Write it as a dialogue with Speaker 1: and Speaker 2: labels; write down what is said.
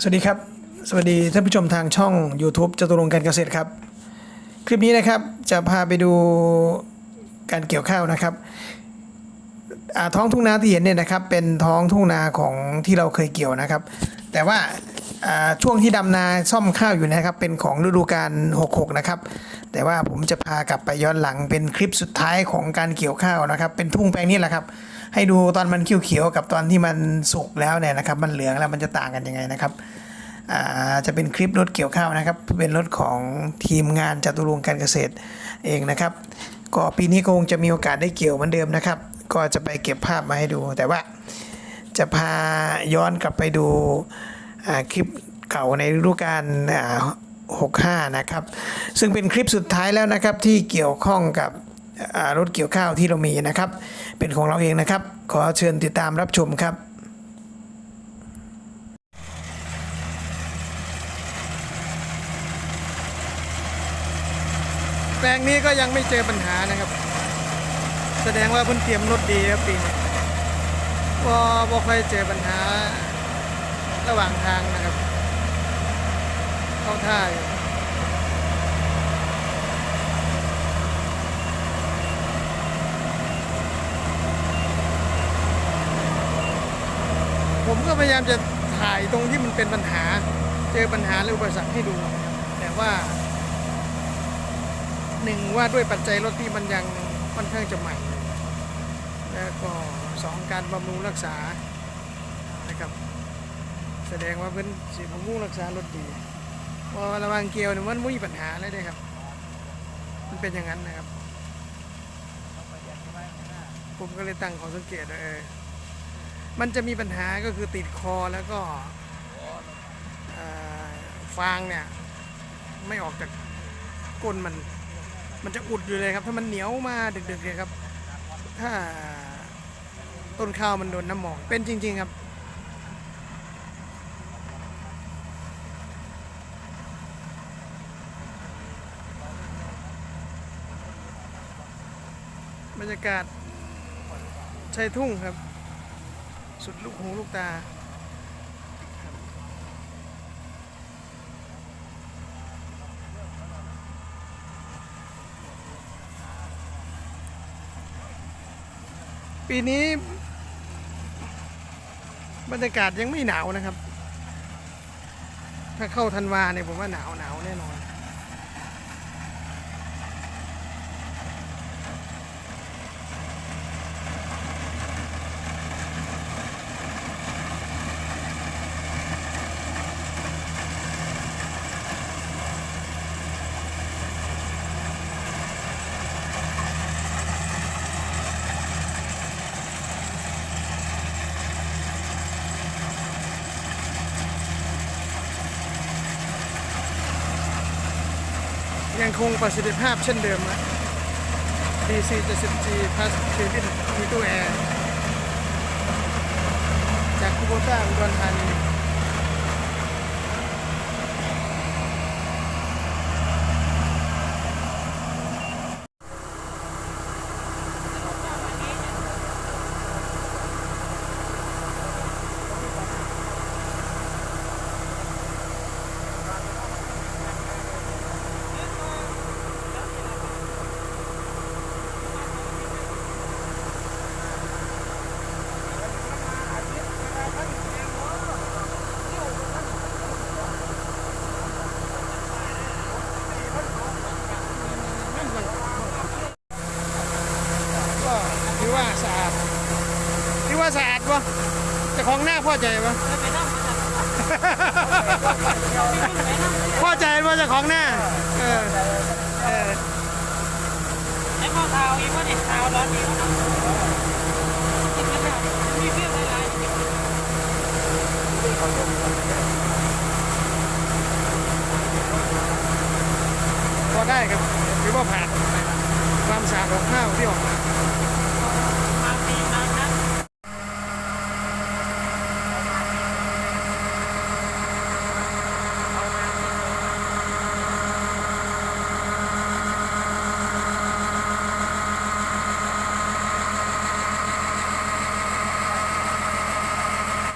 Speaker 1: สวัสดีครับ สวัสดีท่านผู้ชมทางช่อง YouTube จตุรงค์การเกษตรครับ คลิปนี้นะครับจะพาไปดูการเกี่ยวข้าวนะครับท้องทุ่งนาที่เห็นเนี่ยนะครับ เป็นท้องทุ่งนาของที่เราเคยเกี่ยวนะครับ แต่ว่าอ่าช่วงที่ดำนาซ่อมข้าวอยู่นะครับ เป็นของฤดูกาล66 นะครับ แต่ว่าผมจะพากลับไปย้อนหลังเป็นคลิปสุดท้ายของการเกี่ยวข้าวนะครับ เป็นทุ่งแปลงนี้แหละครับ ให้ดูตอนมันเขียวๆกับตอนที่มันสุกแล้วเนี่ยนะครับ มันเหลืองแล้วมันจะต่างกันยังไงนะครับอ่าจะเป็นคลิปรถเกี่ยวข้าวนะครับ เป็นรถของทีมงานจตุรงการเกษตรเองนะครับ ก็ปีนี้คงจะมีโอกาสได้เกี่ยวเหมือนเดิมนะครับ ก็จะไปเก็บภาพมาให้ดู แต่ว่าจะพาย้อนกลับไปดูอ่าคลิปเก่าในฤดูกาลอ่า65 นะครับ ซึ่งเป็นคลิปสุดท้ายแล้วนะครับที่เกี่ยวข้องกับ รถเกี่ยวข้าวที่เรามีนะครับ เป็นของเราเองนะครับ ขอเชิญติดตามรับชมครับแปลงนี้ก็ยังไม่เจอปัญหานะครับ แสดงว่าเพิ่นเตรียมรถดีครับปีนี้ว่าบ่ค่อยเจอปัญหาระหว่างทางนะครับ เข้าท่าอยู่ ผมก็พยายามจะถ่ายตรงที่มันเป็นปัญหา เจอปัญหาหรืออุปสรรคให้ดูนะครับแต่ว่าหนึ่งว่าด้วยปัจจัยรถที่มันยังค่อนข้างจะใหม่ แล้วก็สองการบำรุงรักษานะครับ แสดงว่าเป็นสีบำรุงรักษารถดีพอระวางเกียวเนี่ยมันไม่มีปัญหาเลยเด้ครับ มันเป็นอย่างนั้นนะครับ ผมก็เลยตั้งข้อสังเกตว่าเออ มันจะมีปัญหาก็คือติดคอแล้วก็ฟางเนี่ยไม่ออกจากก้นมันมันจะอุดอยู่เลยครับ ถ้ามันเหนียวมาดึกๆเลยครับ ถ้าต้นข้าวมันโดนน้ำหมอกเป็นจริง ๆครับ บรรยากาศชายทุ่งครับ สุดลูกหูลูกตาปีนี้ บรรยากาศยังไม่หนาวนะครับ ถ้าเข้าธันวาเนี่ยผมว่าหนาวหนาวแน่นอน ยังคงประสิทธิภาพเช่นเดิมนะ DC 70G Plus Cabin มีตู้แอร์ จากคูโบต้าอุดรธานี ก็ถือว่าสะอาดถือ ว่าสะอาดปะจะของหน้าพ่อใจปะพ่อใจว่าจะของหน้า เออ เออ
Speaker 2: ไอ้ข้าวขาอีกว่าเนี่ยขาร้อนดีวะกินกันแล้วมีเปรี้ยวหลายๆ
Speaker 1: พอได้ครับถือว่าผ่านความสะอาดของข้าวที่ออกมา